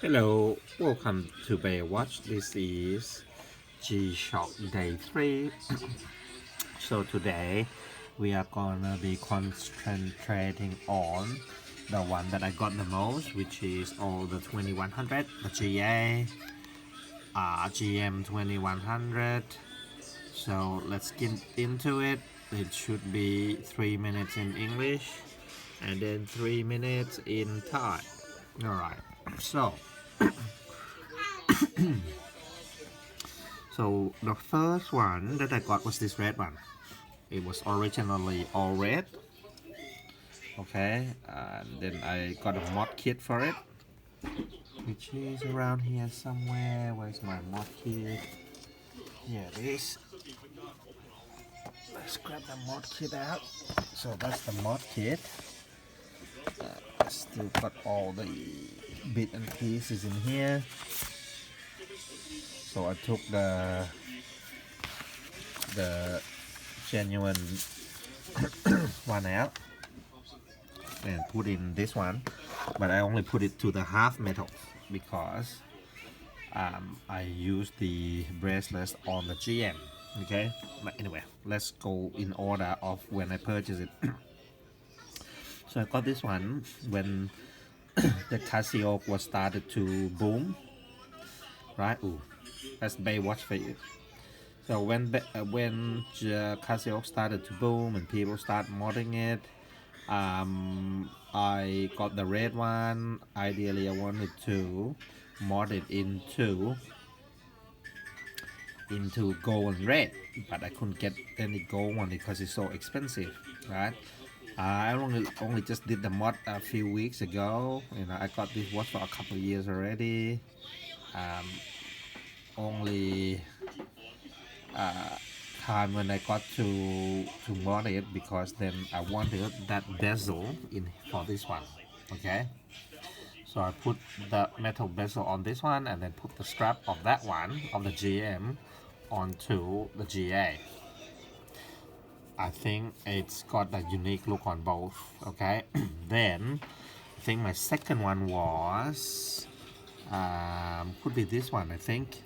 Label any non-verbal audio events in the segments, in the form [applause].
Hello, welcome to Baywatch. This is G Shock Day 3 [clears throat] so today we are gonna be concentrating on the one that I got the most, which is all the 2100, the GA, uh, GM 2100. So let's get into it. It should be 3 minutes in English and then 3 minutes in Thai. Alright, so [coughs] so the first one that I got was this red one. It was originally all red. Okay, and then I got a mod kit for it, which is around here somewhere. Where's my mod kit? Here it is. Let's grab the mod kit out. So that's the mod kit. Uh, still got all the bit and pieces in here. So I took the the genuine [coughs] one out and put in this one, but I only put it to the half metal because um, I used the bracelet on the GM. Okay, but anyway, let's go in order of when I purchased it. [coughs] so I got this one when [coughs] the Casio was started to boom, right? Ooh, that's Baywatch for you. So when uh, when the Casio started to boom and people start modding it, um, I got the red one. Ideally, I wanted to mod it into into gold and red, but I couldn't get any gold one because it's so expensive, right? I only only just did the mod a few weeks ago. You know, I got this watch for a couple of years already. Um, only uh, time when I got to to mod it because then I wanted that bezel in for this one. Okay. So I put the metal bezel on this one and then put the strap of that one of the GM onto the GA. I think it's got a unique look on both. Okay, [clears throat] then I think my second one was um, could be this one. I think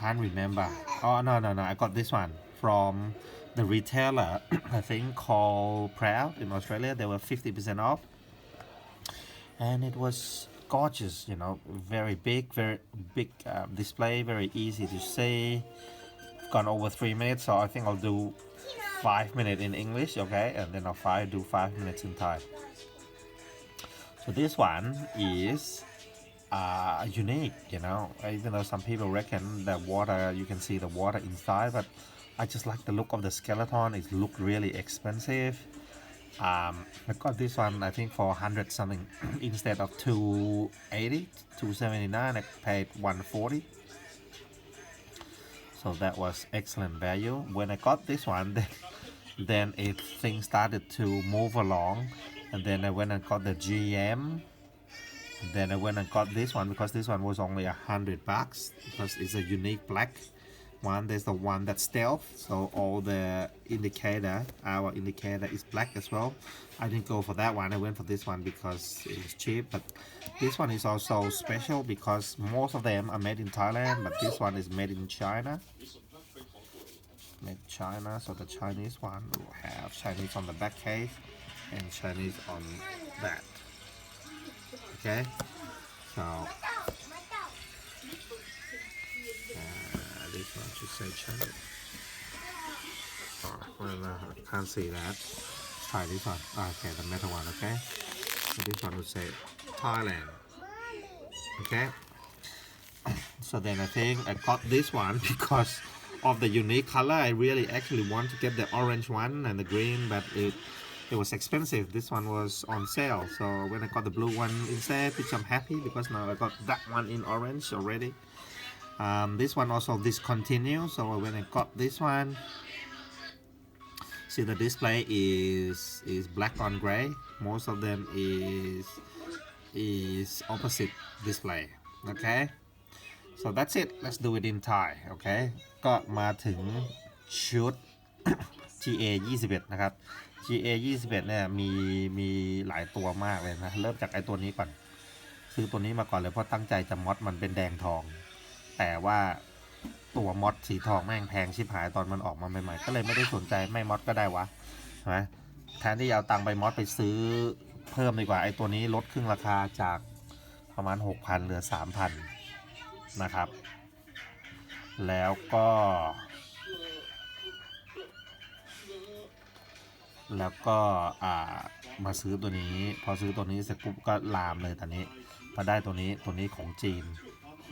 can't remember. Oh no no no! I got this one from the retailer. [clears throat] I think called Proud in Australia. They were fifty percent off, and it was gorgeous. You know, very big, very big uh, display, very easy to see. Gone over three minutes, so I think I'll do five minutes in English, okay, and then I'll five do five minutes in Thai. So this one is uh, unique, you know, even though some people reckon the water, you can see the water inside, but I just like the look of the skeleton. It looked really expensive. Um, I got this one, I think for 100 something [clears throat] instead of 280, 279, I paid 140 so that was excellent value. When i got this one [laughs] then, then it things started to move along. And then i went and got the gm then i went and got this one because this one was only a hundred bucks because it's a unique black one. There's the one that's stealth so all the indicator our indicator is black as well. I didn't go for that one. I went for this one because it was cheap but this one is also special because most of them are made in thailand but this one is made in china. Made in china so the chinese one will have chinese on the back case and chinese on that okay so uh, this one say Chinese. Oh, well, no, I can't see that. Try this one. Okay, the metal one, okay? So this one would say Thailand. Okay? [coughs] So then I think I got this one [laughs] because of the unique color. I really actually want to get the orange one and the green, but it it was expensive. This one was on sale. So when I got the blue one instead, which I'm happy because now I got that one in orange already. Um, this one also discontinued. So when I got this one, see the display is is black on gray. Most of them is is opposite display. Okay. so that's it let's do it in Thai โอเค ก็มาถึงชุด GA 21 นะครับ GA 21เนี่ยมีมีหลายตัวมากเลยนะ เริ่มจากไอ้ตัวนี้ก่อน ซื้อตัวนี้มาก่อนเลยเพราะตั้งใจจะมอดมันเป็นแดงทอง แต่ว่าตัวมอดสีทองแม่งแพงชิบหายตอนมันออกมาใหม่ๆ ก็เลยไม่ได้สนใจไม่มอดก็ได้วะใช่ไหมแทนที่จะเอาตังค์ไปมอดไปซื้อเพิ่มดีกว่าไอ้ตัวนี้ลดครึ่งราคาจากประมาณ 6,000เหลือ 3,000 นะครับ แล้วก็ แล้วก็มาซื้อตัวนี้ พอซื้อตัวนี้เสร็จปุ๊บก็ลามเลยตอนนี้พอได้ตัวนี้ตัวนี้ของจีน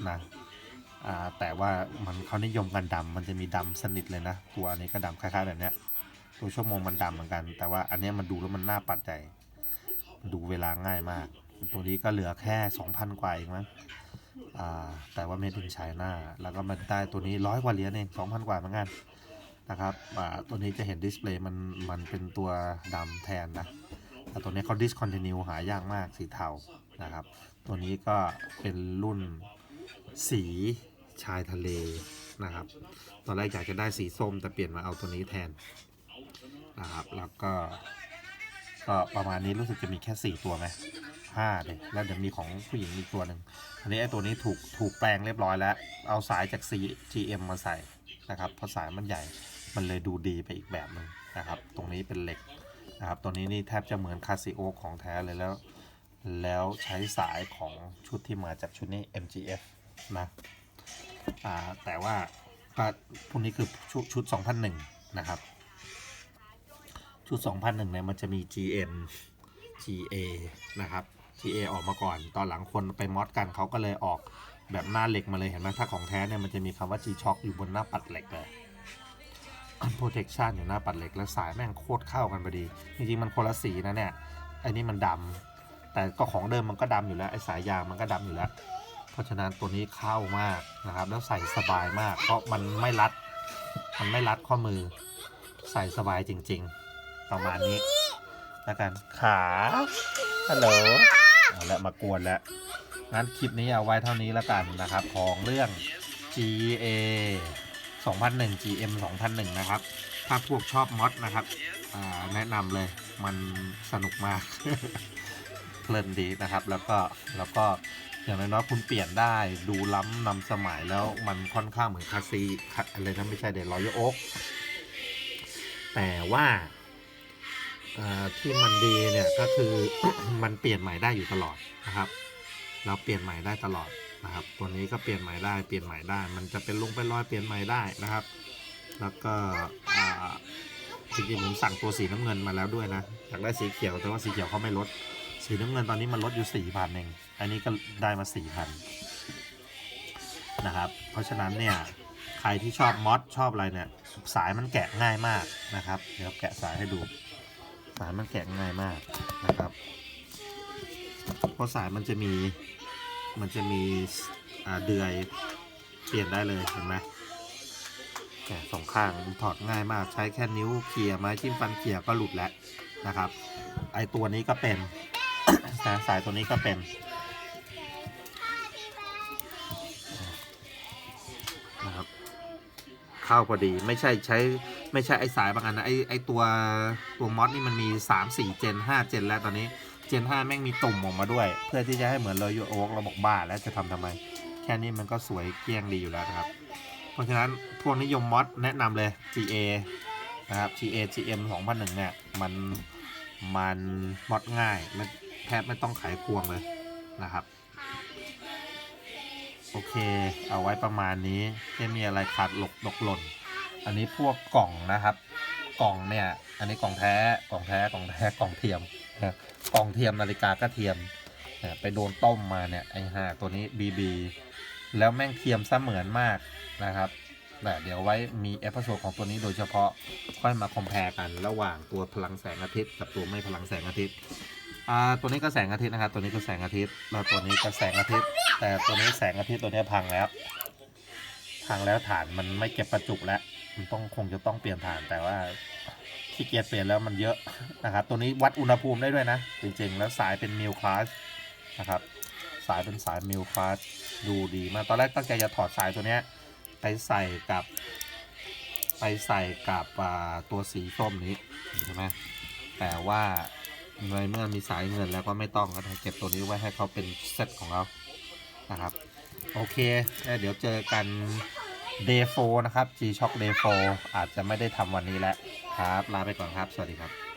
นะแต่ว่ามันเขานิยมกันดำมันจะมีดำสนิทเลยนะ ตัวอันนี้ก็ดำคล้ายๆแบบเนี้ยตัวชั่วโมงมันดำเหมือนกัน แต่ว่าอันนี้มันดูแล้วมันน่าปัดใจ ดูเวลาง่ายมาก ตัวนี้ก็เหลือแค่ 2,000 กว่าเองมั้งแต่ว่าไม่ถึงชายหน้า แล้วก็มันได้ตัวนี้ร้อยกว่าเหรียญเอง2,000 กว่าเหมือนกัน นะครับตัวนี้จะเห็นดิสเพลย์มันมันเป็นตัวดำแทนนะแต่ตัวนี้เขา discontinue หายากมากสีเทานะครับ ตัวนี้ก็เป็นรุ่นสีชายทะเลนะครับ ตอนแรกอยากจะได้สีส้มแต่เปลี่ยนมาเอาตัวนี้แทนนะครับ แล้วก็ก็ประมาณนี้รู้สึกจะมีแค่ 4 ตัวไหมห้าเลยแล้วเดี๋ยวมีของผู้หญิงอีกตัวหนึ่งอันนี้ไอ้ตัวนี้ถูกถูกแปลงเรียบร้อยแล้ว เอาสายจาก C GM มาใส่นะครับเพราะสายมันใหญ่ มันเลยดูดีไปอีกแบบหนึ่งนะครับ ตรงนี้เป็นเหล็กนะครับตัวนี้นี่แทบจะเหมือนคาซิโอของแท้เลยแล้ว แล้วใช้สายของชุดที่มาจากชุดนี้ MGF นะอ่าแต่ว่าก็พวกนี้คือชุดชุด 2001 นะครับ ชุด 2001 เนี่ยมันจะมี GM GA นะครับ GA ออกมาก่อน ตอนหลังคนไปมอดกันเขาก็เลยออกแบบหน้าเหล็กมาเลยเห็นไหมถ้าของแท้เนี่ยมันจะมีคำว่า G Shock อยู่บนหน้าปัดเหล็กเลย protection อยู่หน้าปัดเหล็กแล้วสายแม่งโคตรเข้ากันพอดี จริงๆมันคนละสีนะเนี่ยไอ้นี่มันดำแต่ก็ของเดิมมันก็ดำอยู่แล้วไอ้สายยางมันก็ดำอยู่แล้ว เพราะฉะนั้นตัวนี้เข้ามากนะครับ แล้วใส่สบายมาก เพราะมันไม่รัด มันไม่รัดข้อมือ ใส่สบายจริง ๆ ประมาณนี้แล้วกันขาฮัลโหลเอาละมากวนแล้วงั้นคลิปนี้เอาไว้เท่านี้แล้วกันนะครับ ของเรื่อง GA 2001 GM 2001 นะครับ ถ้าพวกชอบมอดนะครับแนะนำเลยมันสนุกมาก เพลินดีนะครับ แล้วก็แล้วก็อย่างน้อยๆคุณเปลี่ยนได้ดูล้ำนำสมัยแล้วมันค่อนข้างเหมือนคาซีอะไรนะไม่ใช่เดลรอยโอ๊กแต่ว่าที่มันดีเนี่ยก็คือมันเปลี่ยนใหม่ได้อยู่ตลอดนะครับ เราเปลี่ยนใหม่ได้ตลอด นะครับ ตัวนี้ก็เปลี่ยนใหม่ได้ เปลี่ยนใหม่ได้ มันจะเป็นลงเป็นรอยเปลี่ยนใหม่ได้นะครับ แล้วก็อ่จริงๆผมสั่งตัวสีน้ำเงินมาแล้วด้วยนะ อยากได้สีเขียว แต่ว่าสีเขียวเขาไม่ลด สีน้ำเงินตอนนี้มันลดอยู่สี่พันเอง อันนี้ก็ได้มาสี่พันนะครับ เพราะฉะนั้นเนี่ยใครที่ชอบมอดชอบอะไรเนี่ยสายมันแกะง่ายมากนะครับ เดี๋ยวแกะสายให้ดูสายมันแกะง่ายมากนะครับ เพราะสายมันจะมี มันจะมีเดือยเปลี่ยนได้เลยเห็นไหมแกสองข้างถอดง่ายมากใช้แค่นิ้วเขี่ยไม้จิ้มฟันเขี่ยก็หลุดแล้วนะครับ ไอตัวนี้ก็เป็นสายตัวนี้ก็เป็นนะครับเข้าพอดีไม่ใช่ใช้ไม่ใช่ไอสายบางอันนะไอไอตัวตัวมอสนี่มันมี 3 4 เจน 5 เจนแล้วตอนนี้ เจน 5 แม่งมีตุ่มออกมาด้วย เพื่อที่จะให้เหมือนเลยโอ๊กเราบอกบ้าแล้วจะทำทำไม แค่นี้มันก็สวยเกลี้ยงดีอยู่แล้วนะครับ เพราะฉะนั้นพวกนิยมมอสแนะนำเลย GA นะครับ GA GM 2001เนี่ยมันมันมอดง่ายไม่แทบไม่ต้องไขควงเลยนะครับ โอเค เอาไว้ประมาณนี้ไม่มีอะไรขาดหลกตกหล่น อันนี้พวกกล่องนะครับ กล่องเนี่ย อันนี้กล่องแท้กล่องแท้กล่องแท้กล่องเทียม นะกล่องเทียมนาฬิกาก็เทียมไปโดนต้มมาเนี่ยไอ้ห่าตัวนี้ BB แล้วแม่งเทียมซะเหมือนมากนะครับแต่เดี๋ยวไว้มีเอพิโซดของตัวนี้โดยเฉพาะค่อยมาคอมเพลกันระหว่างตัวพลังแสงอาทิตย์กับตัวไม่พลังแสงอาทิตย์อ่าตัวนี้ก็แสงอาทิตย์นะครับ ตัวนี้ก็แสงอาทิตย์แล้วตัวนี้ก็แสงอาทิตย์ แต่ตัวนี้แสงอาทิตย์ตัวนี้พังแล้ว พังแล้วฐานมันไม่เก็บประจุแล้วมันต้องคงจะต้องเปลี่ยนฐานแต่ว่า ขี้เกียจเปลี่ยนแล้วมันเยอะนะครับ ตัวนี้วัดอุณหภูมิได้ด้วยนะ จริงๆ แล้วสายเป็นมิลคลาสนะครับ สายเป็นสายมิลฟาสดูดีมาก ตอนแรกตั้งใจจะถอดสายตัวเนี้ยไปใส่กับ ไปใส่กับตัวสีส้มนี้ใช่ไหมแต่ว่าในเมื่อมีสายเงินแล้วก็ไม่ต้องก็เก็บตัวนี้ไว้ให้เขาเป็นเซตของเรานะครับ โอเค เดี๋ยวเจอกัน Day 4นะครับ G Shock Day 4อาจจะไม่ได้ทำวันนี้แล้วครับ ลาไปก่อนครับ สวัสดีครับ